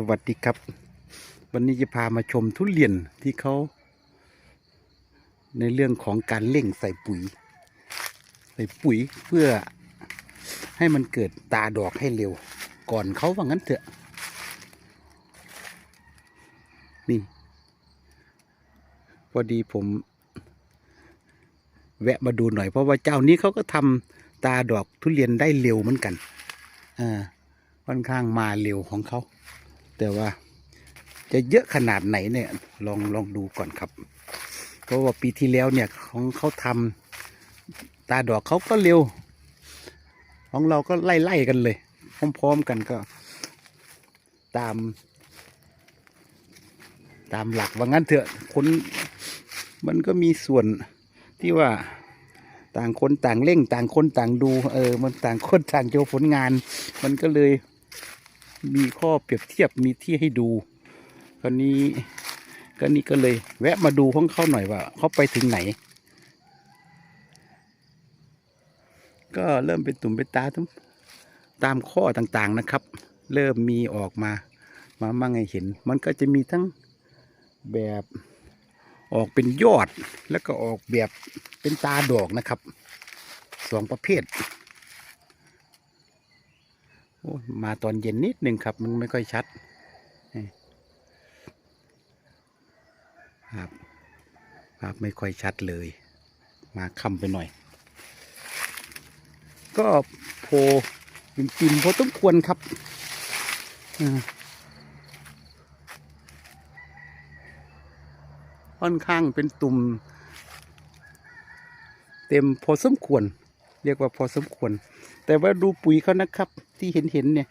สวัสดีครับ วันนี้จะพามาชมทุเรียนที่เขา ในเรื่องของการเล่งใส่ปุ๋ย ใส่ปุ๋ยเพื่อให้มันเกิดตาดอกให้เร็ว ก่อนเขาว่างั้นเถอะ นี่ พอดีผม แวะมาดูหน่อยเพราะว่าเจ้านี้เขาก็ทำตาดอกทุเรียนได้เร็วเหมือนกันอ่าค่อนข้างมาเร็วของเขา แต่ว่าจะเยอะขนาดไหนเนี่ยลองลองดูก่อนครับ เพราะว่าปีที่แล้วเนี่ยของเขาทำตาดอกเขาก็เร็ว ของเราก็ไล่ไล่ๆกันเลย พร้อมๆกันก็ ตาม ตามหลักว่างั้นเถอะคนมันก็มีส่วนที่ว่าต่างคนต่างเร่ง ต่างคนต่างดู เออ มันต่างคนต่างโชว์ผลงาน มันก็เลย มีข้อเปรียบเทียบมีที่ให้ดูคราวนี้ก็นี่ก็เลยแวะมาดูของเขาหน่อยว่าเขาไปถึงไหน ก็เริ่มเป็นตุ่มเป็นตาตามข้อต่างๆนะครับ เริ่มมีออกมามามั่งให้เห็น มันก็จะมีทั้งแบบออกเป็นยอดแล้วก็ออกแบบเป็นตาดอกนะครับสองประเภท มาตอนเย็นนิดหนึ่งครับ มันไม่ค่อยชัดนี่ภาพภาพไม่ค่อยชัดเลย มาค่ำไปหน่อย ก็โพปิมปิมๆพอต้องควรครับค่อนข้างเป็นตุ่ม เต็มพอสมควร เรียกว่าพอสมควร แต่ว่าดูปุ๋ยเขานะครับ ที่เห็นเห็นๆเนี่ย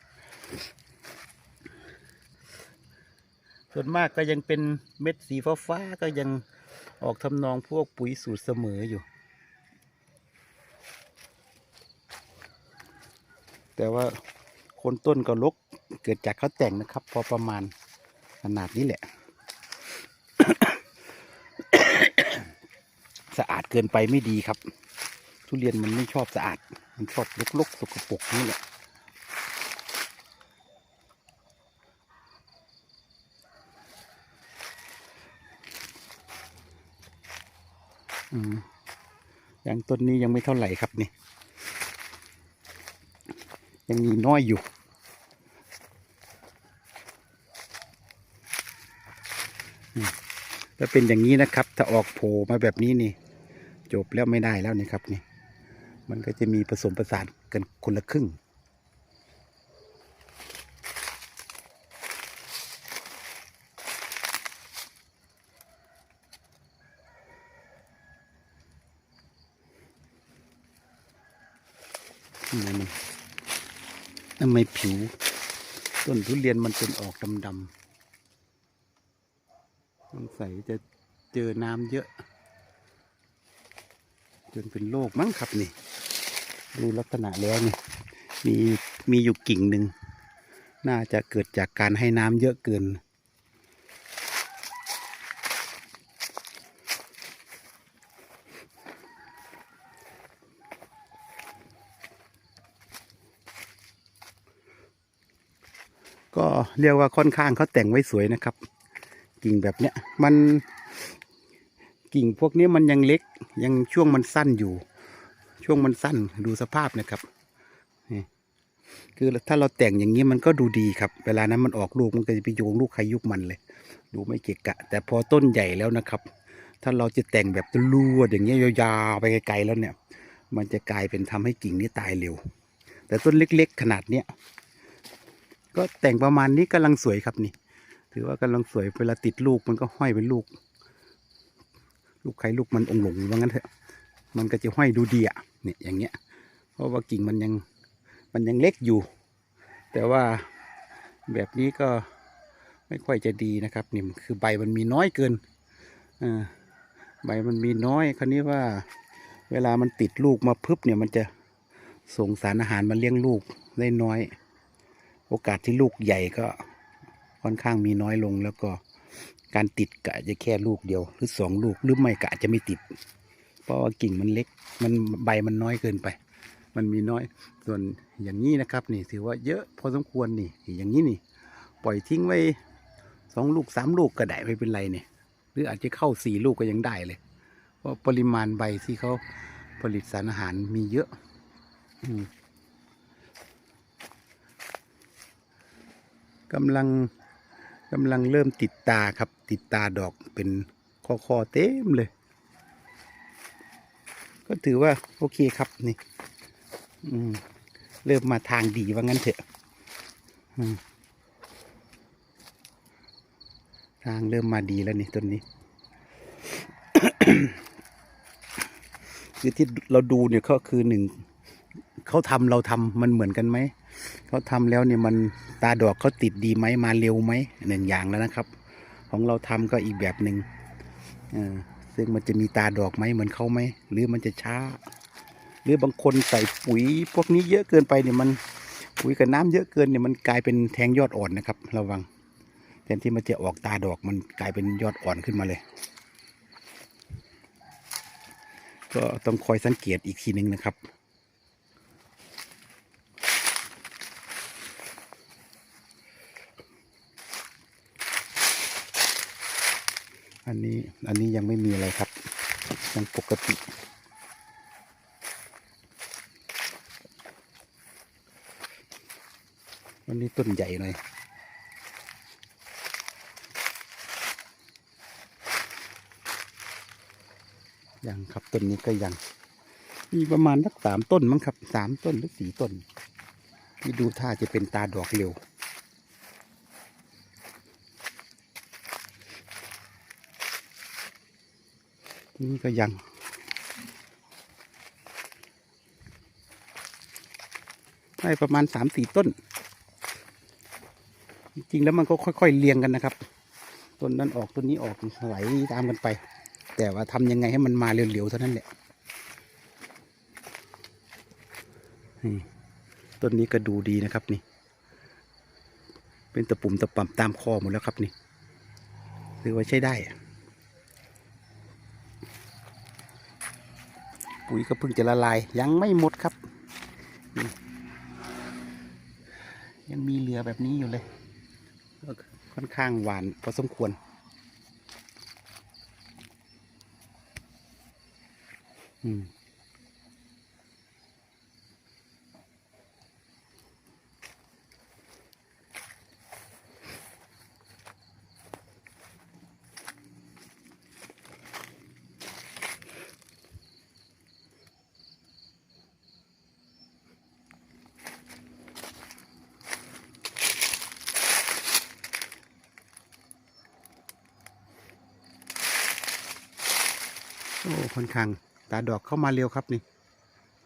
ส่วนมากก็ยังเป็นเม็ดสีฟ้าฟ้าๆก็ยังออกทำนองพวกปุ๋ยสูตรเสมออยู่ แต่ว่าคนต้นก็ลกเกิดจากเขาแต่งนะครับ พอประมาณขนาดนี้แหละ สะอาดเกินไปไม่ดีครับ ทุเรียนมันไม่ชอบสะอาด มันชอบลกๆสกปรกนี่แหละ อืมอ ย่างต้นนี้ยังไม่เท่าไหร่ครับนี่ ยังมีน้อยอยู่ ถ้าเป็นอย่างนี้นะครับ ถ้าออกโผล่มาแบบนี้นี่ จบแล้วไม่ได้แล้วนี่ครับนี่ มันก็จะมีผสมประสานกันคนละครึ่งำไมมันทำไมผิว ต้นทุเรียนมันเป็นออกดำๆสงสัยจะเจอน้ำเยอะ จนเป็นโรคมั้งครับนี่ ดูลักษณะแล้วนี่มีมีอยู่กิ่งหนึ่ง น่าจะเกิดจากการให้น้ำเยอะเกิน ก็เรียกว่าค่อนข้างเขาแต่งไว้สวยนะครับ กิ่งแบบเนี้ยมันกิ่งพวกนี้มันยังเล็กยังช่วงมันสั้นอยู่ ช่วงมันสั้นดูสภาพนะครับนี่คือถ้าเราแต่งอย่างนี้มันก็ดูดีครับ เวลานั้นมันออกลูกมันก็จะไปโยงลูกใครยุกมันเลย ดูไม่เกะกะ แต่พอต้นใหญ่แล้วนะครับ ถ้าเราจะแต่งแบบลูดอย่างเงี้ยยาวๆไปไกลๆแล้วเนี่ย มันจะกลายเป็นทำให้กิ่งนี้ตายเร็ว แต่ต้นเล็ก ๆ ขนาดเนี้ย ก็แต่งประมาณนี้กำลังสวยครับนี่ ถือว่ากำลังสวยเวลาติดลูกมันก็ห้อยเป็นลูก ลูกใครลูกมันองหลงว่างั้นเถอะมันก็จะห้อยดูดีอะเนี่ยอย่างเงี้ย เพราะว่ากิ่งมันยังมันยังเล็กอยู่ แต่ว่าแบบนี้ก็ไม่ค่อยจะดีนะครับนี่คือใบมันมีน้อยเกินอ่าใบมันมีน้อยคราวนี้ว่า เวลามันติดลูกมาพึบเนี่ยมันจะส่งสารอาหารมาเลี้ยงลูกได้น้อย โอกาสที่ลูกใหญ่ก็ค่อนข้างมีน้อยลงแล้วก็การติดกะจะแค่ลูกเดียว หรือสองลูกหรือไม่กะจะไม่ติด เพราะว่ากิ่งมันเล็ก มันใบมันน้อยเกินไป มันมีน้อยส่วนอย่างนี้นะครับนี่ถือว่าเยอะพอสมควรนี่อย่างนี้นี่ ปล่อยทิ้งไว้สองลูกสามลูกก็ได้ไม่เป็นไรเนี่ยหรืออาจจะเข้าสี่ลูกก็ยังได้เลยเพราะปริมาณใบที่เขาผลิตสารอาหารมีเยอะอืม กำลังกำลังเริ่มติดตาครับ ติดตาดอกเป็นคอคอๆเต็มเลย ก็ถือว่าโอเคครับนี่เริ่มมาทางดีว่างั้นเถอะทางเริ่มมาดีแล้วนี่ต้นนี้คือที่เราดูเนี่ยก็คือหนึ่งเขาทำเราทำมันเหมือนกันไหม เขาทำแล้วเนี่ยมันตาดอกเขาติดดีไหมมาเร็วไหมหนึ่งอย่างแล้วนะครับ ของเราทำก็อีกแบบหนึ่งซึ่งมันจะมีตาดอกไหมเหมือนเขาไหมหรือมันจะช้า หรือบางคนใส่ปุ๋ยพวกนี้เยอะเกินไปเนี่ยมันปุ๋ยกับน้ำเยอะเกินเนี่ยมันกลายเป็นแทงยอดอ่อนนะครับระวังแทนที่มันจะออกตาดอกมันกลายเป็นยอดอ่อนขึ้นมาเลย ก็ต้องคอยสังเกตอีกทีหนึ่งนะครับ อันนี้อันนี้ยังไม่มีอะไรครับ ยังปกติ วันนี้ต้นใหญ่หน่อยยังครับต้นนี้ก็ยัง มีประมาณสักสามต้นมั้งครับสามต้นหรือสี่ต้น ที่ดูท่าจะเป็นตาดอกเร็ว นี่ก็ยัง ได้ประมาณสามสี่ต้น จริงแล้วมันก็ค่อย ๆ เรียงกันนะครับ ต้นนั้นออกต้นนี้ออกไหลตามกันไป แต่ว่าทำยังไงให้มันมาเร็วๆเท่านั้นแหละนี่ต้นนี้ก็ดูดีนะครับนี่ เป็นตะปุ่มตะป่ำตามคอหมดแล้วครับนี่ถือว่าใช้ได้อะ ปุ๋ยก็เพิ่งจะละลาย ยังไม่หมดครับ ยังมีเหลือแบบนี้อยู่เลย ค่อนข้างหวานพอสมควรอืม โอ้ค่อนข้างตาดอกเข้ามาเร็วครับนี่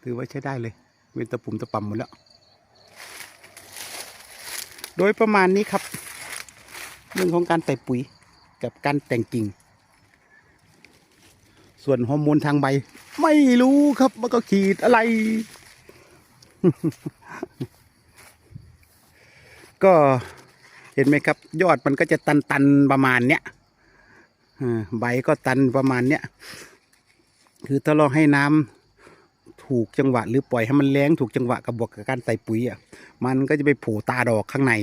ถือว่าใช้ได้เลย เว้นตะปุ่มตะป่ำหมดแล้ว โดยประมาณนี้ครับ เรื่องของการใส่ปุ๋ยกับการแต่งกิ่ง ส่วนฮอร์โมนทางใบ ไม่รู้ครับว่าก็ขีดอะไร ก็เห็นไหมครับ ยอดมันก็จะตันตันๆประมาณเนี้ยใบก็ตันประมาณเนี้ย คือถ้าเราให้น้ำถูกจังหวะหรือปล่อยให้มันแรงถูกจังหวะกับบวกกับการใส่ปุ๋ยอะมันก็จะไปโผล่ตาดอกข้างใน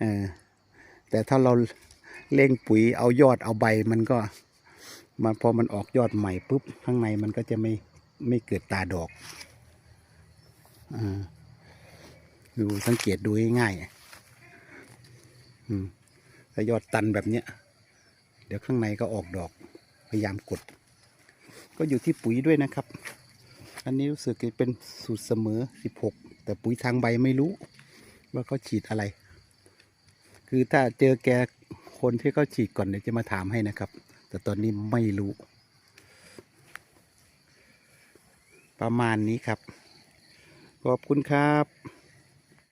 เออแต่ถ้าเราเร่งปุ๋ยเอายอดเอาใบมันก็มันพอมันออกยอดใหม่ปุ๊บข้างในมันก็จะไม่ไม่เกิดตาดอกอดูสังเกตดูง่ายๆถ้ายอดตันแบบเนี้ย เดี๋ยวข้างในก็ออกดอก พยายามกด ก็อยู่ที่ปุ๋ยด้วยนะครับ อันนี้รู้สึกจะเป็นสูตรเสมอ 16 แต่ปุ๋ยทางใบไม่รู้ ว่าเขาฉีดอะไร คือถ้าเจอแกคนที่เขาฉีดก่อนเดี๋ยวจะมาถามให้นะครับ แต่ตอนนี้ไม่รู้ ประมาณนี้ครับ ขอบคุณครับ